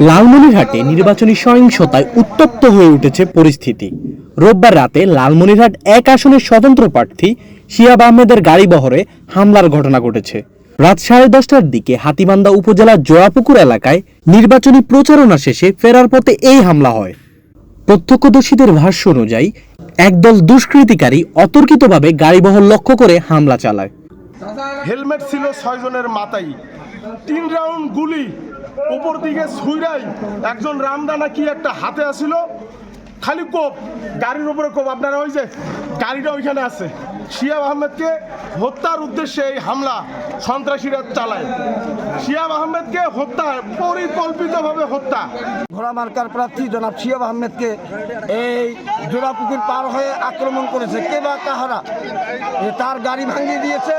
লালমনিরহাটে নির্বাচনী সহিংসতায় উত্তপ্ত হয়ে উঠেছে পরিস্থিতি। রোববার রাতে লালমনিরহাট এক আসনের স্বতন্ত্র প্রার্থী শিয়াব আহমেদের গাড়ি বহরে হামলার ঘটনা ঘটেছে। রাত সাড়ে দশটার দিকে হাতিবান্ধা উপজেলার জোয়াপুকুর এলাকায় নির্বাচনী প্রচারণা শেষে ফেরার পথে এই হামলা হয়। প্রত্যক্ষদর্শীদের ভাষ্য অনুযায়ী একদল দুষ্কৃতিকারী অতর্কিতভাবে গাড়িবহর লক্ষ্য করে হামলা চালায়। হেলমেট ছিল ছয়জনের মাথায়। তিন রাউন্ড গুলি উপর দিকে ছুঁড়াই একজন রামদানা কি একটা হাতে আসিল। খালি কোপ, গাড়ির উপরে কোপ। আপনারা ওই যে গাড়িটা ওইখানে আছে। শিয়াব আহমেদকে হত্যার উদ্দেশ্যে এই হামলা সন্ত্রাসীরা চালায়। শিয়াব আহমেদকে হত্যা, পরিকল্পিতভাবে হত্যা। ঘোড়া মার্কার প্রার্থী জনাব শিয়াব আহমেদকে এই জোড়াপুকুর পার হয়ে আক্রমণ করেছে। কে বা কাহারা? তার গাড়ি ভাঙিয়ে দিয়েছে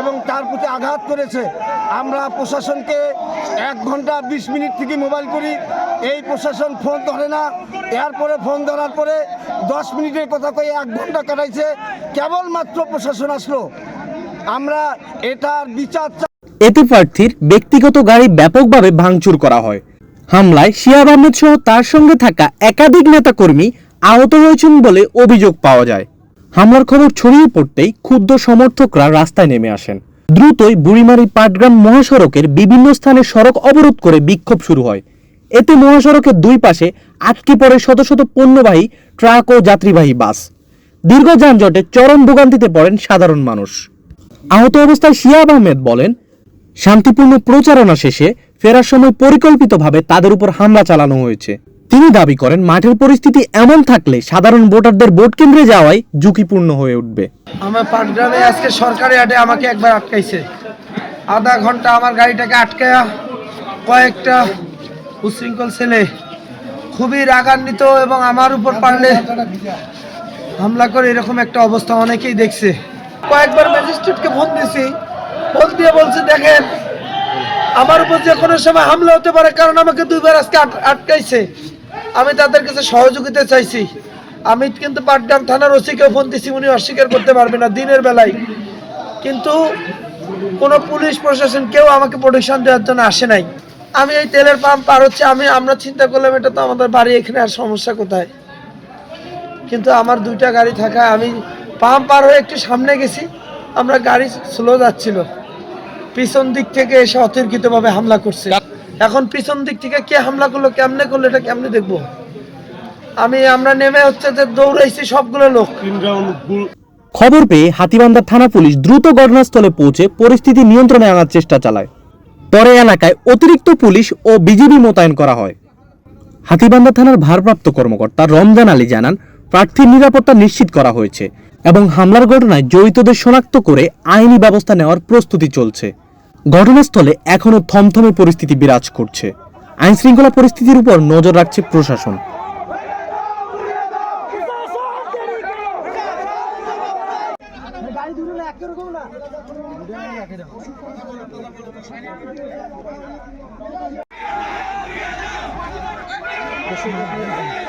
এবং তার প্রতি আঘাত করেছে। আমরা প্রশাসনকে এক ঘণ্টা বিশ মিনিট থেকে মোবাইল করি। এই প্রশাসন ফোন ধরে না। এরপরে ফোন ধরার পরে দশ মিনিটের কথা কয়ে এক ঘণ্টা কাটাইছে। কেবলমাত্র প্রশাসন আসলো। আমরা এটার বিচার এতে প্রার্থীর ব্যক্তিগত গাড়ি ব্যাপকভাবে ভাঙচুর করা হয়। হামলায় শিয়াব আহমেদ সহ তার সঙ্গে থাকা একাধিক নেতাকর্মী আহত হয়েছেন বলে অভিযোগ পাওয়া যায়। হামলার খবর ছড়িয়ে পড়তেই ক্ষুব্ধ সমর্থকরা রাস্তায় নেমে আসেন। দ্রুতই বুড়িমারি পাটগ্রাম মহাসড়কের বিভিন্ন স্থানে সড়ক অবরোধ করে বিক্ষোভ শুরু হয়। এতে মহাসড়কের দুই পাশে আটকে পড়ে শত শত পণ্যবাহী ট্রাক ও যাত্রীবাহী বাস। দীর্ঘ যানজটে চরম ভোগান্তিতে পড়েন সাধারণ মানুষ। আহত অবস্থায় শিয়াব আহমেদ বলেন, শান্তিপূর্ণ প্রচারণা শেষে ফেরার সময় পরিকল্পিতভাবে তাদের উপর হামলা চালানো হয়েছে। তিনি দাবি করেন, মাঠের পরিস্থিতি এমন থাকলে সাধারণ ভোটারদের ভোট কেন্দ্রে যাওয়াই ঝুঁকিপূর্ণ হয়ে উঠবে। আমার পাটগ্রামে আজকে সরকারি হাটে আমাকে একবার আটকাইছে। আধা ঘণ্টা আমার গাড়িটাকে আটকায়া কয়েকটা উশৃঙ্খল ছেলে, খুবই রাগান্বিত এবং আমার উপর পারলে হামলা করে এরকম একটা অবস্থা অনেকেই দেখছে। কয়েকবার ম্যাজিস্ট্রেটকে ফোন দিয়েছি, ফোন দিয়ে বলছে, দেখেন, আমার উপর যে কোনো সময় হামলা হতে পারে, কারণ আমাকে দুইবার আজকে আটকাইছে। আমি তাদের কাছে সহযোগিতা চাইছি। আমি কিন্তু পাটগ্রাম থানার ওসিকেও ফোন দিছি উনি অস্বীকার করতে পারবে না দিনের বেলায়। কিন্তু কোনো পুলিশ প্রশাসন কেউ আমাকে প্রোটেকশন দেওয়ার জন্য আসে নাই। আমি এই তেলের পাম্প পার হচ্ছে আমি আমরা চিন্তা করলাম এটা তো আমাদের বাড়ি এখানে আর সমস্যা কোথায়? কিন্তু আমার দুইটা গাড়ি থাকায় আমি পাম্প পার হয়ে একটু সামনে গেছি আমরা গাড়ি স্লো যাচ্ছিল। পিছন দিক থেকে এসে অতর্কিতভাবে হামলা করছে। এখন পিছন দিক থেকে কে হামলা করল কেমনে করল এটা কেমনে দেখব? আমি আমরা নেমে হচ্ছে যে দৌড়াইছি সবগুলো লোক। খবর পেয়ে হাতিবান্ধা থানা পুলিশ দ্রুত ঘটনাস্থলে পৌঁছে পরিস্থিতি নিয়ন্ত্রণে আনার চেষ্টা চালায়। পরে এলাকায় অতিরিক্ত পুলিশ ও বিজিবি মোতায়েন করা হয়। হাতিবান্ধা থানার ভারপ্রাপ্ত কর্মকর্তা রমজান আলী জানান, প্রার্থীর নিরাপত্তা নিশ্চিত করা হয়েছে এবং হামলার ঘটনায় জড়িতদের শনাক্ত করে আইনি ব্যবস্থা নেওয়ার প্রস্তুতি চলছে। ঘটনাস্থলে এখনও থমথমে পরিস্থিতি বিরাজ করছে। আইন শৃঙ্খলা পরিস্থিতির উপর নজর রাখছে প্রশাসন। প্রশাসন